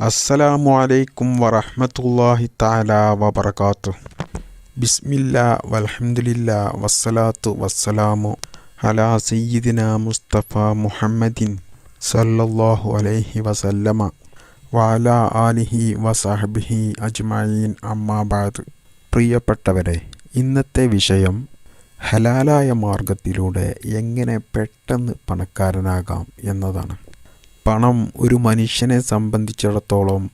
അസ്സലാമു അലൈക്കും വറഹമത്തല്ലാഹി താല വബർക്കാത്തു ബിസ്മില്ല വലഹമില്ല വസ്സലാത്തു വസ്സലാമു അലാ സയ്യിദിന മുസ്തഫ മുഹമ്മദിൻ സല്ലല്ലാഹു അലൈഹി വസല്ലമ വാല ആലിഹി വസഹബിഹി അജ്മഈൻ. അമ്മാബാദ് പ്രിയപ്പെട്ടവരെ ഇന്നത്തെ വിഷയം ഹലാലായ മാർഗത്തിലൂടെ എങ്ങനെ പെട്ടെന്ന് പണക്കാരനാകാം എന്നതാണ്. പണം ഒരു മനുഷ്യനെ സംബന്ധിച്ചിടത്തോളം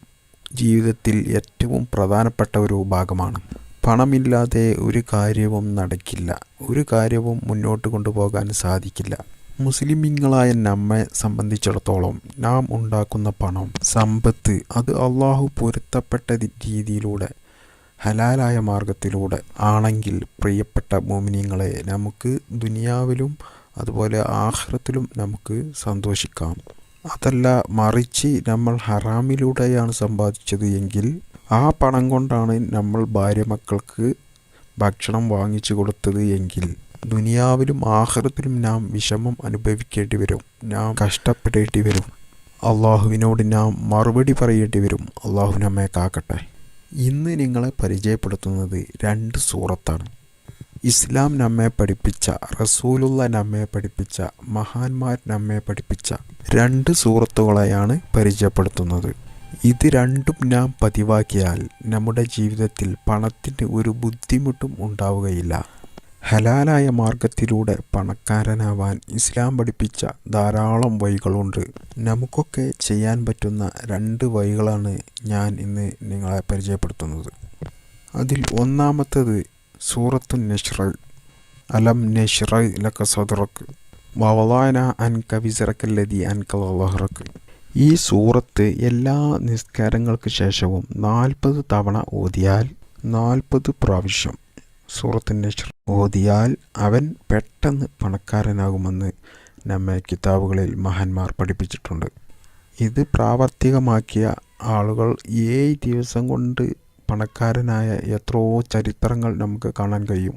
ജീവിതത്തിൽ ഏറ്റവും പ്രധാനപ്പെട്ട ഒരു ഭാഗമാണ്. പണമില്ലാതെ ഒരു കാര്യവും നടക്കില്ല. ഒരു കാര്യവും മുന്നോട്ട് കൊണ്ടുപോകാൻ സാധിക്കില്ല. മുസ്ലിമീങ്ങളായ നമ്മെ സംബന്ധിച്ചിടത്തോളം നാം ഉണ്ടാക്കുന്ന പണം സമ്പത്ത് അത് അള്ളാഹു പൊരുത്തപ്പെട്ട രീതിയിലൂടെ ഹലാലായ മാർഗത്തിലൂടെ ആണെങ്കിൽ പ്രിയപ്പെട്ട മോമിനിയങ്ങളെ നമുക്ക് ദുനിയാവിലും അതുപോലെ ആഹ്റത്തിലും നമുക്ക് സന്തോഷിക്കാം. അതല്ല മറിച്ച് നമ്മൾ ഹറാമിലൂടെയാണ് സമ്പാദിച്ചത് എങ്കിൽ ആ പണം കൊണ്ടാണ് നമ്മൾ ഭാര്യ മക്കൾക്ക് ഭക്ഷണം വാങ്ങിച്ചു കൊടുത്തത് എങ്കിൽ ദുനിയാവിലും ആഹ്റത്തിലും നാം വിഷമം അനുഭവിക്കേണ്ടി വരും. നാം കഷ്ടപ്പെടേണ്ടി വരും. അള്ളാഹുവിനോട് നാം മറുപടി പറയേണ്ടി വരും. അള്ളാഹു നമ്മെ കാക്കട്ടെ. ഇന്ന് നിങ്ങളെ പരിചയപ്പെടുത്തുന്നത് രണ്ട് സൂറത്താണ്. ഇസ്ലാം നമ്മെ പഠിപ്പിച്ച റസൂലുള്ള നമ്മെ പഠിപ്പിച്ച മഹാന്മാർ നമ്മെ പഠിപ്പിച്ച രണ്ട് സൂറത്തുകളെയാണ് പരിചയപ്പെടുത്തുന്നത്. ഇത് രണ്ടും നാം പതിവാക്കിയാൽ നമ്മുടെ ജീവിതത്തിൽ പണത്തിന് ഒരു ബുദ്ധിമുട്ടും ഉണ്ടാവുകയില്ല. ഹലാലായ മാർഗത്തിലൂടെ പണക്കാരനാവാൻ ഇസ്ലാം പഠിപ്പിച്ച ധാരാളം വഴികളുണ്ട്. നമുക്കൊക്കെ ചെയ്യാൻ പറ്റുന്ന രണ്ട് വഴികളാണ് ഞാൻ ഇന്ന് നിങ്ങളെ പരിചയപ്പെടുത്തുന്നത്. അതിൽ ഒന്നാമത്തത് സൂറത്തു നഷ്റ അലം നഷ്റ ലക്ക സദറക്ക് വവലാന അൻക വിസറക്കല്ലതി അൻക ലഹറക്ക് ഈ സൂറത്ത് എല്ലാ നിസ്കാരങ്ങൾക്ക് ശേഷവും നാൽപ്പത് തവണ ഓതിയാൽ നാൽപ്പത് പ്രാവശ്യം സൂറത്ത് നഷ്ർ ഓതിയാൽ അവൻ പെട്ടെന്ന് പണക്കാരനാകുമെന്ന് നമ്മെ കിതാബുകളിൽ മഹാന്മാർ പഠിപ്പിച്ചിട്ടുണ്ട്. ഇത് പ്രാവർത്തികമാക്കിയ ആളുകൾ ഏഴ് ദിവസം കൊണ്ട് പണക്കാരനായ എത്രയോ ചരിത്രങ്ങൾ നമുക്ക് കാണാൻ കഴിയും.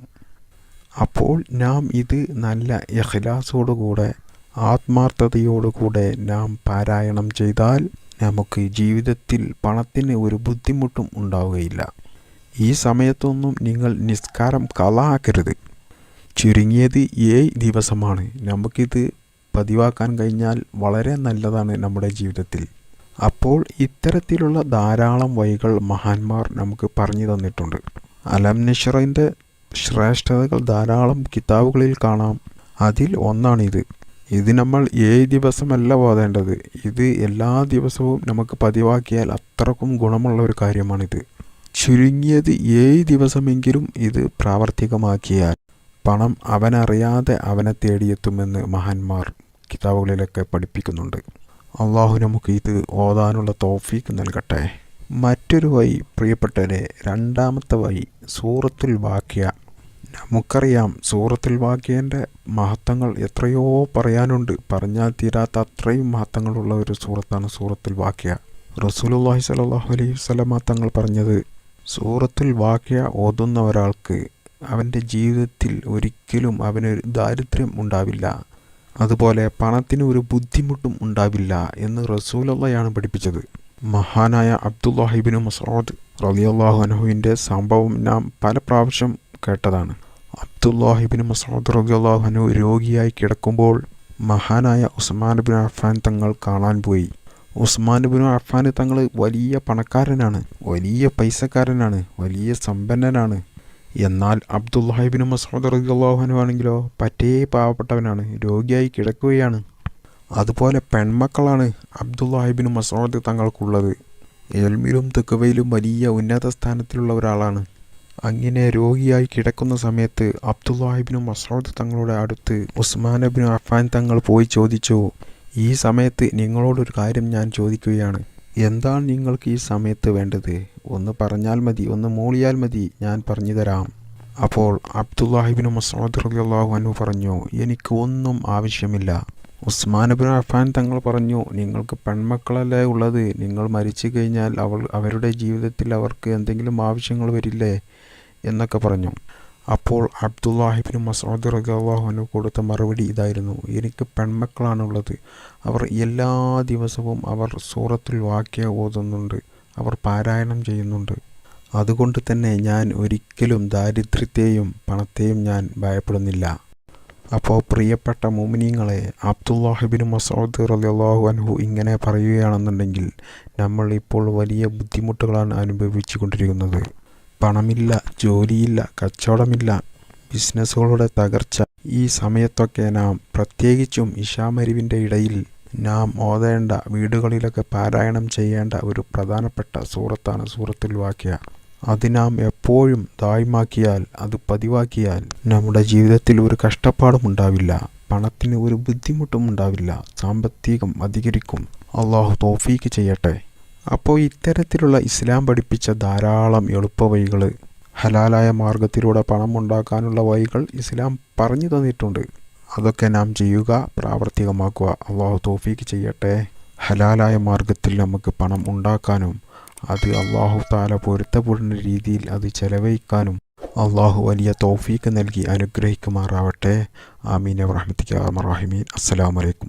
അപ്പോൾ നാം ഇത് നല്ല യഹ്ലാസോടുകൂടെ ആത്മാർത്ഥതയോടുകൂടെ നാം പാരായണം ചെയ്താൽ നമുക്ക് ജീവിതത്തിൽ പണത്തിന് ഒരു ബുദ്ധിമുട്ടും ഉണ്ടാവുകയില്ല. ഈ സമയത്തൊന്നും നിങ്ങൾ നിസ്കാരം കളാക്കരുത്. ചുരുങ്ങിയത് ഏഴ് ദിവസമാണ്. നമുക്കിത് പതിവാക്കാൻ കഴിഞ്ഞാൽ വളരെ നല്ലതാണ് നമ്മുടെ ജീവിതത്തിൽ. അപ്പോൾ ഇത്തരത്തിലുള്ള ധാരാളം വഴികൾ മഹാന്മാർ നമുക്ക് പറഞ്ഞു തന്നിട്ടുണ്ട്. അലം നിഷറിന്റെ ശ്രേഷ്ഠതകൾ ധാരാളം കിതാബുകളിൽ കാണാം. അതിൽ ഒന്നാണിത്. ഇത് നമ്മൾ ഏഴ് ദിവസമല്ല ഓതേണ്ടത് ഇത് എല്ലാ ദിവസവും നമുക്ക് പതിവാക്കിയാൽ അത്രക്കും ഗുണമുള്ള ഒരു കാര്യമാണിത്. ചുരുങ്ങിയത് ഏഴ് ദിവസമെങ്കിലും ഇത് പ്രാവർത്തികമാക്കിയാൽ പണം അവനറിയാതെ അവനെ തേടിയെത്തുമെന്ന് മഹാന്മാർ കിതാബുകളിലൊക്കെ പഠിപ്പിക്കുന്നുണ്ട്. അള്ളാഹു നമുക്ക് ഇത് ഓതാനുള്ള തോഫീക്ക് നൽകട്ടെ. മറ്റൊരു വഴി പ്രിയപ്പെട്ടവരെ രണ്ടാമത്തെ വഴി സൂറത്തുൽ വാക്യ. നമുക്കറിയാം സൂറത്തുൽ വാക്യേന്റെ മഹത്വങ്ങൾ എത്രയോ പറയാനുണ്ട്. പറഞ്ഞാൽ തീരാത്ത അത്രയും മഹത്വങ്ങളുള്ള ഒരു സൂറത്താണ് സൂറത്തുൽ വാക്യ. റസൂലുള്ളാഹി സലാഹു അലൈഹി സ്വലമ തങ്ങൾ പറഞ്ഞത് സൂറത്തുൽ വാക്യ ഓതുന്ന ഒരാൾക്ക് അവന്റെ ജീവിതത്തിൽ ഒരിക്കലും അവനൊരു ദാരിദ്ര്യം ഉണ്ടാവില്ല. അതുപോലെ പണത്തിന് ഒരു ബുദ്ധിമുട്ടും ഉണ്ടാവില്ല എന്ന് റസൂലയാണ് പഠിപ്പിച്ചത്. മഹാനായ അബ്ദുല്ലാഹിബിന് മസോദ് റലിയല്ലാഹു അനഹുവിന്റെ സംഭവം നാം പല പ്രാവശ്യം കേട്ടതാണ്. അബ്ദുല്ലാഹിബിന് മസോദ് റലിയല്ലാഹു അനു രോഗിയായി കിടക്കുമ്പോൾ മഹാനായ ഉസ്മാൻ ബിൻ അഫാൻ തങ്ങൾ കാണാൻ പോയി. ഉസ്മാൻ ബിൻ അഫാൻ തങ്ങൾ വലിയ പണക്കാരനാണ് വലിയ പൈസക്കാരനാണ് വലിയ സമ്പന്നനാണ്. എന്നാൽ അബ്ദുല്ലാഹിബിൻ മസൂദ് റലിയല്ലാഹു ആണെങ്കിലോ പറ്റേ പാവപ്പെട്ടവനാണ് രോഗിയായി കിടക്കുകയാണ്. അതുപോലെ പെൺമക്കളാണ് അബ്ദുല്ലാഹിബിൻ മസൂദ് തങ്ങൾക്കുള്ളത്. എൽമിലും തെക്കുവയിലും വലിയ ഉന്നത സ്ഥാനത്തിലുള്ള ഒരാളാണ്. അങ്ങനെ രോഗിയായി കിടക്കുന്ന സമയത്ത് അബ്ദുല്ലാഹിബിൻ മസൂദ് തങ്ങളുടെ അടുത്ത് ഉസ്മാൻ ബിൻ അഫാൻ തങ്ങൾ പോയി ചോദിച്ചു ഈ സമയത്ത് നിങ്ങളോടൊരു കാര്യം ഞാൻ ചോദിക്കുകയാണ്. എന്താണ് നിങ്ങൾക്ക് ഈ സമയത്ത് വേണ്ടത്? ഒന്ന് പറഞ്ഞാൽ മതി ഒന്ന് മൂളിയാൽ മതി ഞാൻ പറഞ്ഞു തരാം. അപ്പോൾ അബ്ദുല്ലാഹിബിൻ മസൂദ് റളിയല്ലാഹു അൻഹു പറഞ്ഞു എനിക്ക് ഒന്നും ആവശ്യമില്ല. ഉസ്മാൻ ബിൻ അഫാൻ തങ്ങൾ പറഞ്ഞു നിങ്ങൾക്ക് പെൺമക്കളല്ലേ ഉള്ളത്? നിങ്ങൾ മരിച്ചു കഴിഞ്ഞാൽ അവൾ അവരുടെ ജീവിതത്തിൽ അവർക്ക് എന്തെങ്കിലും ആവശ്യങ്ങൾ വരില്ലേ? എന്നൊക്കെ പറഞ്ഞു. അപ്പോൾ അബ്ദുല്ലാഹിബിന് മസൂദ് റഗാഹുനു കൊടുത്ത മറുപടി ഇതായിരുന്നു. എനിക്ക് പെൺമക്കളാണുള്ളത്. അവർ എല്ലാ ദിവസവും അവർ സൂറത്തുൽ വാക്യ ഓതുന്നുണ്ട്. അവർ പാരായണം ചെയ്യുന്നുണ്ട്. അതുകൊണ്ട് തന്നെ ഞാൻ ഒരിക്കലും ദാരിദ്ര്യത്തെയും പണത്തെയും ഞാൻ ഭയപ്പെടുന്നില്ല. അപ്പോൾ പ്രിയപ്പെട്ട മോമിനിയങ്ങളെ അബ്ദുല്ലാഹിബിൻ മസൂദ് റലിയല്ലാഹു അൻഹു ഇങ്ങനെ പറയുകയാണെന്നുണ്ടെങ്കിൽ നമ്മൾ ഇപ്പോൾ വലിയ ബുദ്ധിമുട്ടുകളാണ് അനുഭവിച്ചു കൊണ്ടിരിക്കുന്നത് പണമില്ല ജോലിയില്ല കച്ചവടമില്ല ബിസിനസ്സുകളുടെ തകർച്ച. ഈ സമയത്തൊക്കെ നാം പ്രത്യേകിച്ചും ഇഷാമരിവിന്റെ ഇടയിൽ നാം ഓതേണ്ട വീടുകളിലൊക്കെ പാരായണം ചെയ്യേണ്ട ഒരു പ്രധാനപ്പെട്ട സൂറത്താണ് സൂറത്തുൽ വാക്യ. അത് നാം എപ്പോഴും ദായ്മാക്കിയാൽ അത് പതിവാക്കിയാൽ നമ്മുടെ ജീവിതത്തിൽ ഒരു കഷ്ടപ്പാടും ഉണ്ടാവില്ല. പണത്തിന് ഒരു ബുദ്ധിമുട്ടും ഉണ്ടാവില്ല. സാമ്പത്തികം അധികരിക്കും. അള്ളാഹു തോഫീക്ക് ചെയ്യട്ടെ. അപ്പോൾ ഇത്തരത്തിലുള്ള ഇസ്ലാം പഠിപ്പിച്ച ധാരാളം എളുപ്പവഴികൾ ഹലാലായ മാർഗത്തിലൂടെ പണം ഉണ്ടാക്കാനുള്ള വഴികൾ ഇസ്ലാം പറഞ്ഞു തന്നിട്ടുണ്ട്. അതൊക്കെ നാം ചെയ്യുക പ്രാവർത്തികമാക്കുക. അള്ളാഹു തോഫീക്ക് ചെയ്യട്ടെ. ഹലാലായ മാർഗത്തിൽ നമുക്ക് പണം ഉണ്ടാക്കാനും അത് അള്ളാഹു താല പൊരുത്തപ്പെടുന്ന രീതിയിൽ അത് ചെലവഴിക്കാനും അള്ളാഹു വലിയ തോഫീക്ക് നൽകി അനുഗ്രഹിക്കുമാറാവട്ടെ. ആമീൻ. റഹ്മത്തിക്ക് റഹീമീൻ അസ്സലാമലൈക്കും